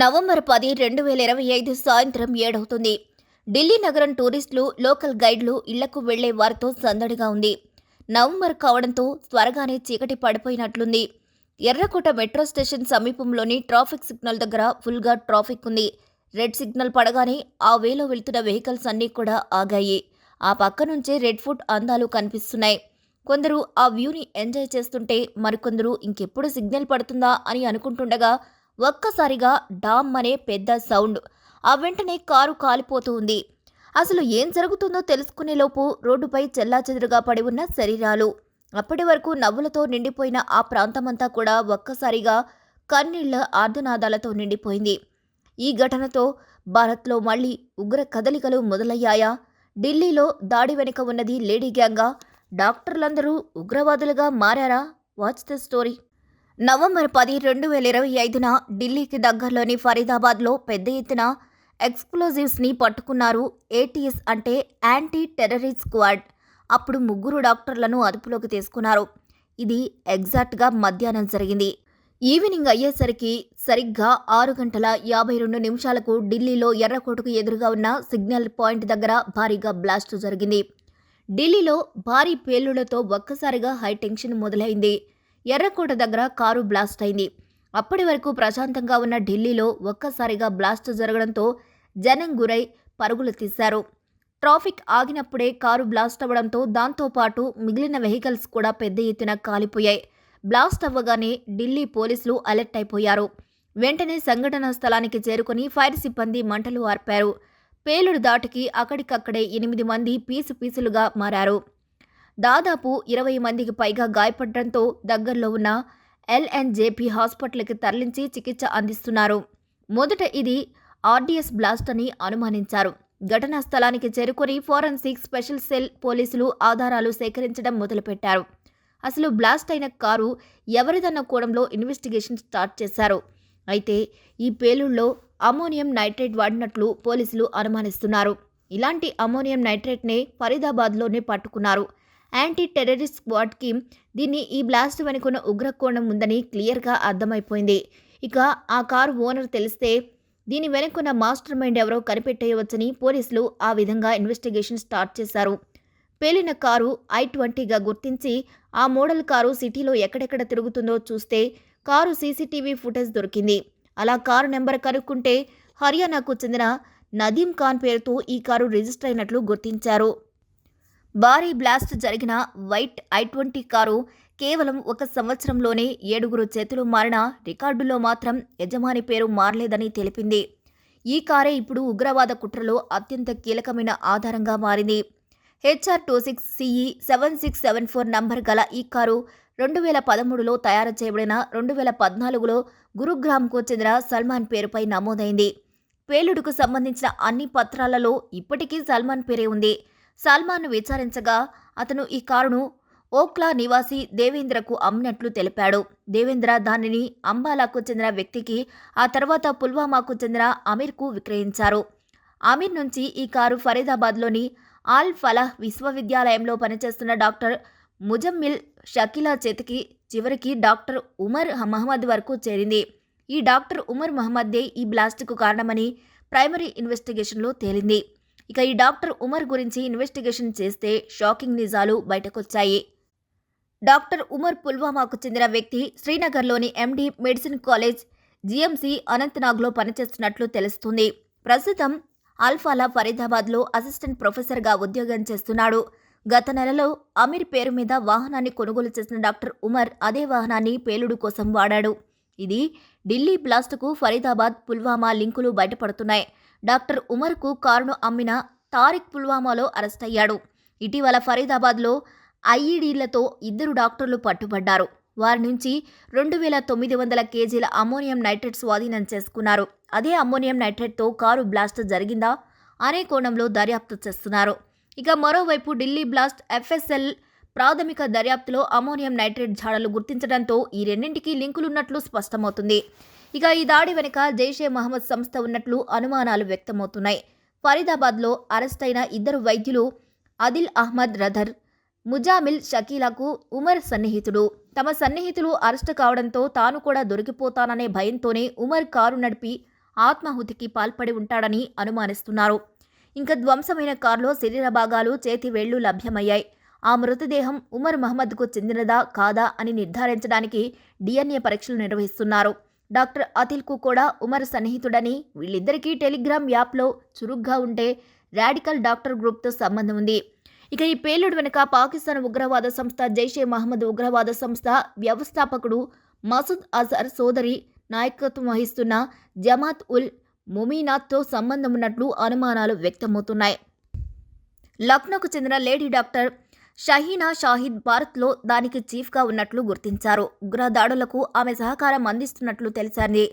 November పది రెండు వేల ఇరవై ఐదు సాయంత్రం ఏడవుతుంది. ఢిల్లీ నగరం టూరిస్టులు లోకల్ గైడ్లు ఇళ్ళకు వెళ్ళే వారితో సందడిగా ఉంది. నవంబర్ కావడంతో త్వరగానే చీకటి పడిపోయినట్లుంది. ఎర్రకోట మెట్రో స్టేషన్ సమీపంలోని ట్రాఫిక్ సిగ్నల్ దగ్గర ఫుల్గా ట్రాఫిక్ ఉంది. రెడ్ సిగ్నల్ పడగానే ఆ వేలో వెళ్తున్న వెహికల్స్ అన్నీ కూడా ఆగాయి. ఆ పక్క నుంచే రెడ్ ఫుట్ అందాలు కనిపిస్తున్నాయి. కొందరు ఆ వ్యూని ఎంజాయ్ చేస్తుంటే మరికొందరు ఇంకెప్పుడు సిగ్నల్ పడుతుందా అని అనుకుంటుండగా ఒక్కసారిగా డామ్ అనే పెద్ద సౌండ్. ఆ వెంటనే కారు కాలిపోతూ ఉంది అసలు ఏం జరుగుతుందో తెలుసుకునేలోపు రోడ్డుపై చెల్లాచెదురుగా పడి ఉన్న శరీరాలు. అప్పటి వరకు నవ్వులతో నిండిపోయిన ఆ ప్రాంతమంతా కూడా ఒక్కసారిగా కన్నీళ్ళ ఆర్ధనాదాలతో నిండిపోయింది. ఈ ఘటనతో భారత్లో మళ్ళీ ఉగ్ర కదలికలు మొదలయ్యాయా? ఢిల్లీలో దాడి వెనుక ఉన్నది లేడీ గ్యాంగా. డాక్టర్లందరూ ఉగ్రవాదులుగా మారారా? వాచ్ ద స్టోరీ నవంబర్ పది రెండు వేల ఇరవై ఐదున ఢిల్లీకి దగ్గరలోని ఫరీదాబాద్లో పెద్ద ఎత్తున ఎక్స్ప్లోజివ్స్ని పట్టుకున్నారు ఏటీఎస్ అంటే యాంటీ టెర్రరిస్ట్ స్క్వాడ్. అప్పుడు ముగ్గురు డాక్టర్లను అదుపులోకి తీసుకున్నారు. ఇది ఎగ్జాక్ట్గా మధ్యాహ్నం జరిగింది. ఈవినింగ్ అయ్యేసరికి సరిగ్గా ఆరు గంటల యాభై రెండు నిమిషాలకు ఢిల్లీలో ఎర్రకోటకు ఎదురుగా ఉన్న సిగ్నల్ పాయింట్ దగ్గర భారీగా బ్లాస్ట్ జరిగింది. ఢిల్లీలో భారీ పేలుళ్ళతో ఒక్కసారిగా హై టెన్షన్ మొదలైంది. ఎర్రకోట దగ్గర కారు బ్లాస్ట్ అయింది. అప్పటి వరకు ప్రశాంతంగా ఉన్న ఢిల్లీలో ఒక్కసారిగా బ్లాస్ట్ జరగడంతో జనం గురై పరుగులు తీశారు. ట్రాఫిక్ ఆగినప్పుడే కారు బ్లాస్ట్ అవ్వడంతో దాంతోపాటు మిగిలిన వెహికల్స్ కూడా పెద్ద ఎత్తున కాలిపోయాయి. బ్లాస్ట్ అవ్వగానే ఢిల్లీ పోలీసులు అలర్ట్ అయిపోయారు. వెంటనే సంఘటనా స్థలానికి చేరుకుని ఫైర్ సిబ్బంది మంటలు ఆర్పారు. పేలుడు దాటికి అక్కడికక్కడే ఎనిమిది మంది పీసు పీసులుగా మారారు. దాదాపు ఇరవై మందికి పైగా గాయపడడంతో దగ్గరలో ఉన్న ఎల్ఎన్జేపీ హాస్పిటల్కి తరలించి చికిత్స అందిస్తున్నారు. మొదట ఇది ఆర్డీఎస్ బ్లాస్ట్ అని అనుమానించారు. ఘటనా స్థలానికి చేరుకొని ఫోరెన్సిక్ స్పెషల్ సెల్ పోలీసులు ఆధారాలు సేకరించడం మొదలుపెట్టారు. అసలు బ్లాస్ట్ అయిన కారు ఎవరిదన్న కోణంలో ఇన్వెస్టిగేషన్ స్టార్ట్ చేశారు? అయితే ఈ పేలుళ్ళో అమోనియం నైట్రేట్ వాడినట్లు పోలీసులు అనుమానిస్తున్నారు. ఇలాంటి అమోనియం నైట్రేట్నే ఫరీదాబాద్లోనే పట్టుకున్నారు. యాంటీ టెర్రరిస్ట్ స్క్వాడ్కి దీన్ని ఈ బ్లాస్ట్ వెనుకున్న ఉగ్రకోణం ఉందని క్లియర్గా అర్థమైపోయింది. ఇక ఆ కారు ఓనర్ తెలిస్తే దీని వెనుకున్న మాస్టర్ మైండ్ ఎవరో కనిపెట్టేయవచ్చని పోలీసులు ఆ విధంగా ఇన్వెస్టిగేషన్ స్టార్ట్ చేశారు. పేలిన కారు ఐ ట్వంటీగా గుర్తించి ఆ మోడల్ కారు సిటీలో ఎక్కడెక్కడ తిరుగుతుందో చూస్తే కారు సీసీటీవీ ఫుటేజ్ దొరికింది. అలా కారు నెంబర్ కనుక్కుంటే హర్యానాకు చెందిన నదీం ఖాన్ పేరుతో ఈ కారు రిజిస్టర్ అయినట్లు గుర్తించారు. భారీ బ్లాస్ట్ జరిగిన వైట్ ఐ ట్వంటీ కారు కేవలం ఒక సంవత్సరంలోనే ఏడుగురు చేతులు మారిన రికార్డులో మాత్రం యజమాని పేరు మారలేదని తెలిపింది. ఈ కారే ఇప్పుడు ఉగ్రవాద కుట్రలో అత్యంత కీలకమైన ఆధారంగా మారింది. HR two six CE seven six seven four number గల ఈ కారు రెండు వేల పదమూడులో తయారు చేయబడిన రెండు వేల పద్నాలుగులో గురుగ్రామ్కు చెందిన సల్మాన్ పేరుపై నమోదైంది. పేలుడుకు సంబంధించిన అన్ని పత్రాలలో ఇప్పటికీ సల్మాన్ పేరే ఉంది. సల్మాన్ను విచారించగా అతను ఈ కారును ఓక్లా నివాసి దేవేంద్రకు అమ్మినట్లు తెలిపాడు. దేవేంద్ర దానిని అంబాలాకు చెందిన వ్యక్తికి ఆ తర్వాత పుల్వామాకు చెందిన అమీర్కు విక్రయించారు. అమీర్ నుంచి ఈ కారు ఫరీదాబాద్లోని ఆల్ ఫలాహ్ విశ్వవిద్యాలయంలో పనిచేస్తున్న డాక్టర్ ముజమ్మిల్ షకీలా చేతికి చివరికి డాక్టర్ ఉమర్ మహమ్మద్ వరకు చేరింది. ఈ డాక్టర్ ఉమర్ మహమ్మద్దే ఈ బ్లాస్ట్కు కారణమని ప్రైమరీ ఇన్వెస్టిగేషన్లో తేలింది. ఇక ఈ డాక్టర్ ఉమర్ గురించి ఇన్వెస్టిగేషన్ చేస్తే షాకింగ్ నిజాలు బయటకొచ్చాయి. డాక్టర్ ఉమర్ పుల్వామాకు చెందిన వ్యక్తి శ్రీనగర్లోని ఎండి మెడిసిన్ కాలేజ్ జిఎంసి అనంతనాగ్లో పనిచేస్తున్నట్లు తెలుస్తుంది. ప్రస్తుతం అల్ఫాలా ఫరీదాబాద్లో అసిస్టెంట్ ప్రొఫెసర్గా ఉద్యోగం చేస్తున్నాడు. గత నెలలో అమీర్ పేరు మీద వాహనాన్ని కొనుగోలు చేసిన డాక్టర్ ఉమర్ అదే వాహనాన్ని పేలుడు కోసం వాడాడు. ఇది ఢిల్లీ బ్లాస్ట్కు ఫరీదాబాద్ పుల్వామా లింకులు బయటపడుతున్నాయి. డాక్టర్ ఉమర్కు కారును అమ్మిన తారిక్ పుల్వామాలో అరెస్ట్ అయ్యాడు. ఇటీవల ఫరీదాబాద్లో ఐఈడీలతో ఇద్దరు డాక్టర్లు పట్టుబడ్డారు. వారి నుంచి రెండు వేల తొమ్మిది వందల కేజీల అమ్మోనియం నైట్రేట్ స్వాధీనం చేసుకున్నారు. అదే అమ్మోనియం నైట్రేట్తో కారు బ్లాస్ట్ జరిగిందా? అనే కోణంలో దర్యాప్తు చేస్తున్నారు. ఇక మరోవైపు ఢిల్లీ బ్లాస్ట్ ఎఫ్ఎస్ఎల్ ప్రాథమిక దర్యాప్తులో అమోనియం నైట్రేట్ జాడలు గుర్తించడంతో ఈ రెండింటికి లింకులున్నట్లు స్పష్టమవుతుంది. ఇక ఈ దాడి వెనుక జైషే మహమ్మద్ సంస్థ ఉన్నట్లు అనుమానాలు వ్యక్తమవుతున్నాయి. ఫరీదాబాద్లో అరెస్ట్ అయిన ఇద్దరు వైద్యులు అదిల్ అహ్మద్ రధర్ ముజామిల్ షకీలకు ఉమర్ సన్నిహితుడు. తమ సన్నిహితులు అరెస్టు కావడంతో తాను కూడా దొరికిపోతాననే భయంతోనే ఉమర్ కారు నడిపి ఆత్మాహుతికి పాల్పడి ఉంటాడని అనుమానిస్తున్నారు. ఇంకా ధ్వంసమైన కారులో శరీర భాగాలు చేతి వేళ్ళు లభ్యమయ్యాయి. ఆ మృతదేహం ఉమర్ మహమ్మద్కు చెందినదా కాదా అని నిర్ధారించడానికి డిఎన్ఏ పరీక్షలు నిర్వహిస్తున్నారు. డాక్టర్ అతిల్కు కూడా ఉమర్ సన్నిహితుడని వీళ్ళిద్దరికీ టెలిగ్రామ్ యాప్లో చురుగ్గా ఉంటే రాడికల్ డాక్టర్ గ్రూప్తో సంబంధం ఉంది. ఇక ఈ పేలుడు వెనుక పాకిస్తాన్ ఉగ్రవాద సంస్థ జైషే మహమ్మద్ ఉగ్రవాద సంస్థ వ్యవస్థాపకుడు మసూద్ అజర్ సోదరి నాయకత్వం వహిస్తున్న జమాత్ ఉల్ ముమీనాథ్తో సంబంధం ఉన్నట్లు అనుమానాలు వ్యక్తమవుతున్నాయి. లక్నోకు చెందిన లేడీ డాక్టర్ షహీనా షాహిద్ భారత్లో దానికి చీఫ్గా ఉన్నట్లు గుర్తించారు. ఉగ్రదాడులకు ఆమె సహకారం అందిస్తున్నట్లు తెలిసింది.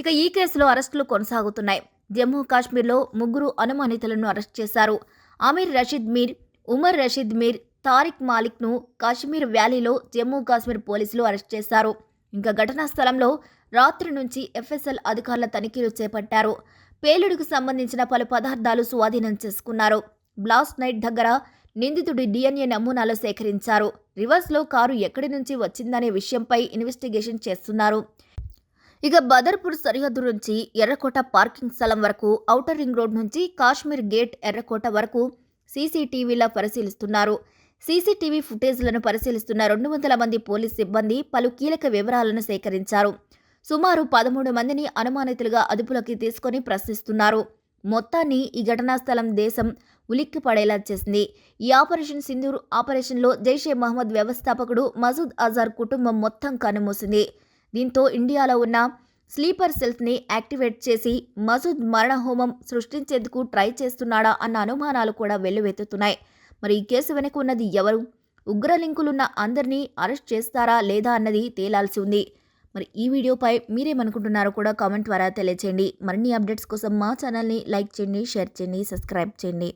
ఇక ఈ కేసులో అరెస్టులు కొనసాగుతున్నాయి. జమ్మూ కాశ్మీర్లో ముగ్గురు అనుమానితులను అరెస్ట్ చేశారు. అమీర్ రషీద్ మీర్ ఉమర్ రషీద్ మీర్ తారిక్ మాలిక్ను కాశ్మీర్ వ్యాలీలో జమ్మూ కాశ్మీర్ పోలీసులు అరెస్ట్ చేశారు. ఇంకా ఘటనా స్థలంలో రాత్రి నుంచి ఎఫ్ఎస్ఎల్ అధికారుల తనిఖీలు చేపట్టారు. పేలుడుకు సంబంధించిన పలు పదార్థాలు స్వాధీనం చేసుకున్నారు. బ్లాస్ట్ నైట్ దగ్గర నిందితుడి డిఎన్ఏ నమూనాలు సేకరించారు. రివర్స్లో కారు ఎక్కడి నుంచి వచ్చిందనే విషయంపై ఇన్వెస్టిగేషన్ చేస్తున్నారు. ఇక బదర్పూర్ సరిహద్దు నుంచి ఎర్రకోట పార్కింగ్ స్థలం వరకు ఔటర్ రింగ్ రోడ్ నుంచి కాశ్మీర్ గేట్ ఎర్రకోట వరకు సీసీటీవీల పరిశీలిస్తున్నారు. సీసీటీవీ ఫుటేజ్లను పరిశీలిస్తున్న రెండు వందల మంది పోలీస్ సిబ్బంది పలు కీలక వివరాలను సేకరించారు. సుమారు పదమూడు మందిని అనుమానితులుగా అదుపులోకి తీసుకొని ప్రశ్నిస్తున్నారు. మొత్తాన్ని ఈ ఘటనా స్థలం దేశం ఉలిక్కి పడేలా చేసింది. ఈ ఆపరేషన్ సింధూర్ ఆపరేషన్లో జైషే మహమ్మద్ వ్యవస్థాపకుడు మసూద్ అజార్ కుటుంబం మొత్తం కన్నుమూసింది. దీంతో ఇండియాలో ఉన్న స్లీపర్ సెల్స్ని యాక్టివేట్ చేసి మసూద్ మరణహోమం సృష్టించేందుకు ట్రై చేస్తున్నాడా అన్న అనుమానాలు కూడా వెల్లువెత్తుతున్నాయి. మరి ఈ కేసు వెనుక ఉన్నది ఎవరు? ఉగ్ర లింకులున్న అందరినీ అరెస్ట్ చేస్తారా లేదా అన్నది తేలాల్సి ఉంది. మరి ఈ వీడియోపై మీరేమనుకుంటున్నారో కూడా కామెంట్ ద్వారా తెలియచేయండి. మరిన్ని అప్డేట్స్ కోసం మా ఛానల్ని లైక్ చేయండి షేర్ చేయండి సబ్స్క్రైబ్ చేయండి.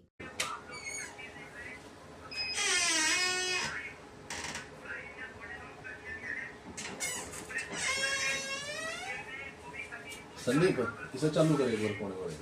સંદીપ એ ચાલુ કરે એક વાર કોને વળે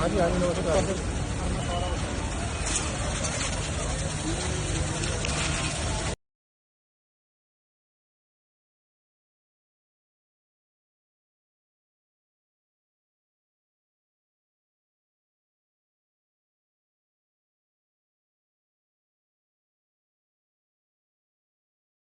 아니 아니 넣어서